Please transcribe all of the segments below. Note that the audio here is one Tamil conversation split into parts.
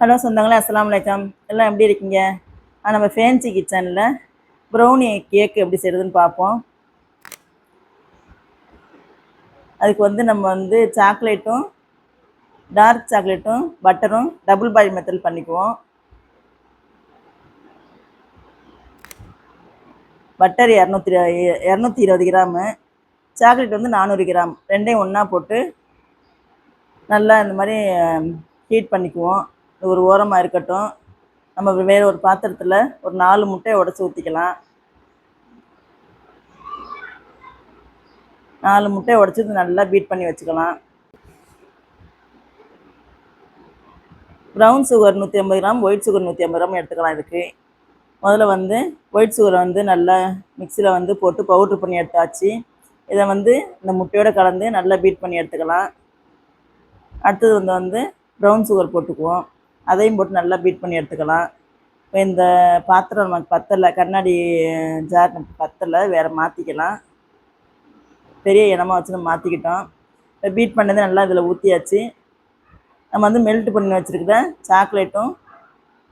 ஹலோ சொந்தங்களே அஸ்லாம் வலைக்கம் எல்லாம் எப்படி இருக்கீங்க? நம்ம ஃபேன்சி கிச்சனில் ப்ரௌனி கேக்கு எப்படி செய்கிறதுன்னு பார்ப்போம். அதுக்கு வந்து நம்ம வந்து சாக்லேட்டும் டார்க் சாக்லேட்டும் பட்டரும் டபுள் பாயில் மெத்தல் பண்ணிக்குவோம். பட்டர் இரநூத்தி இரநூத்தி இருபது கிராமு. சாக்லேட் வந்து நானூறு கிராம். ரெண்டையும் ஒன்றா போட்டு நல்லா இந்த மாதிரி ஹீட் பண்ணிக்குவோம். ஒரு ஓரமாக இருக்கட்டும். நம்ம வேறு ஒரு பாத்திரத்தில் ஒரு நாலு முட்டையை உடச்சி ஊற்றிக்கலாம் நாலு முட்டையை உடச்சி நல்லா பீட் பண்ணி வச்சுக்கலாம். ப்ரௌன் சுகர் நூற்றி ஐம்பது கிராம் ஒயிட் சுகர் நூற்றி ஐம்பது கிராம் எடுத்துக்கலாம் இதுக்கு. முதல்ல வந்து ஒயிட் சுகரை வந்து நல்லா மிக்சியில் வந்து போட்டு பவுட்ரு பண்ணி எடுத்தாச்சு. இதை வந்து இந்த முட்டையோடு கலந்து நல்லா பீட் பண்ணி எடுத்துக்கலாம். அடுத்தது வந்து வந்து ப்ரௌன் சுகர் போட்டுக்குவோம். அதையும் போட்டு நல்லா பீட் பண்ணி எடுத்துக்கலாம். இப்போ இந்த பாத்திரம் நமக்கு பத்தலை கண்ணாடி ஜார் பத்தலை வேறு மாற்றிக்கலாம் பெரிய இனமாக வச்சு நம்ம மாற்றிக்கிட்டோம் இப்போ பீட் பண்ணது நல்லா இதில் ஊற்றியாச்சு நம்ம வந்து மெல்ட் பண்ணி வச்சுருக்கிற சாக்லேட்டும்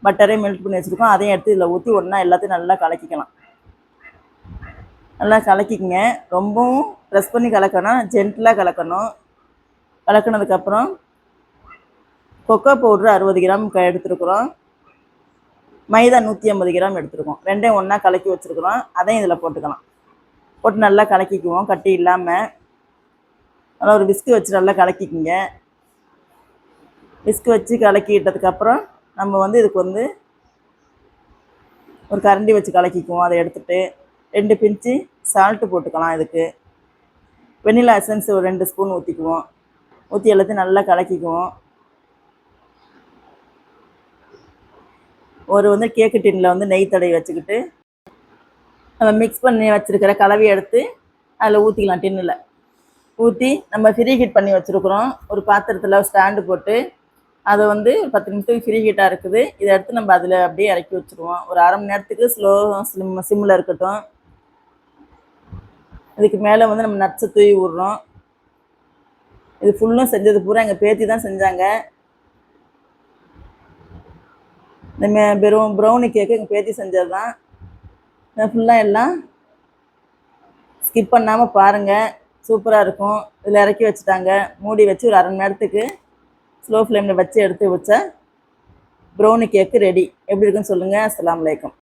பட்டரையும் மெல்ட் பண்ணி வச்சுருக்கோம். அதையும் எடுத்து இதில் ஊற்றி ஒன்றா எல்லாத்தையும் நல்லா கலக்கிக்கலாம். நல்லா கலக்கிக்கங்க. ரொம்பவும் ப்ரெஸ் பண்ணி கலக்கணும். ஜென்டிலாக கலக்கணும். கலக்கினதுக்கப்புறம் கொக்கோ பவுட்ரு அறுபது கிராம் எடுத்துருக்குறோம். மைதா நூற்றி ஐம்பது கிராம் எடுத்துருக்கோம். ரெண்டையும் ஒன்றா கலக்கி வச்சுருக்குறோம். அதையும் இதில் போட்டுக்கலாம். போட்டு நல்லா கலக்கிக்குவோம். கட்டி இல்லாமல் நல்லா ஒரு விஸ்கு வச்சு நல்லா கலக்கிக்குங்க. விஸ்கு வச்சு கலக்கிட்டதுக்கப்புறம் நம்ம வந்து இதுக்கு வந்து ஒரு கரண்டி வச்சு கலக்கிக்குவோம். அதை எடுத்துகிட்டு ரெண்டு பிஞ்சு சால்ட்டு போட்டுக்கலாம் இதுக்கு. வெண்ணிலா எசன்ஸ் ஒரு ரெண்டு ஸ்பூன் ஊற்றிக்குவோம் ஊற்றி எல்லாத்தையும் நல்லா கலக்கிக்குவோம். ஒரு வந்து கேக்கு டின்னில் வந்து நெய் தடவி வச்சுக்கிட்டு நம்ம மிக்ஸ் பண்ணி வச்சுருக்கிற கலவையை எடுத்து அதில் ஊற்றிக்கலாம் டின்னில் ஊற்றி நம்ம ஃப்ரீ ஹீட் பண்ணி வச்சுருக்குறோம். ஒரு பாத்திரத்தில் ஸ்டாண்டு போட்டு அதை வந்து பத்து நிமிஷத்துக்கு ஃப்ரீ ஹீட்டாக இருக்குது. இதை எடுத்து நம்ம அதில் அப்படியே இறக்கி வச்சுருவோம். ஒரு அரை மணி நேரத்துக்கு ஸ்லோ சிம் சிம்மில் இருக்கட்டும். இதுக்கு மேலே வந்து நம்ம நட்ஸை தூவி விட்றோம். இது ஃபுல்லும் செஞ்சது பூரா எங்கள் பேத்தி தான் செஞ்சாங்க. இந்த வெறும் ப்ரௌனி கேக்கு எங்கள் பேத்தி செஞ்சது தான் ஃபுல்லாக எல்லாம் ஸ்கிப் பண்ணாமல் பாருங்கள் சூப்பராக இருக்கும். இதில் இறக்கி வச்சுட்டாங்க. மூடி வச்சு ஒரு அரை மணி நேரத்துக்கு ஸ்லோ ஃப்ளேமில் வச்சு எடுத்து வச்ச ப்ரௌனி கேக்கு ரெடி எப்படி இருக்குன்னு சொல்லுங்கள் அஸ்லாம் வலைக்கம்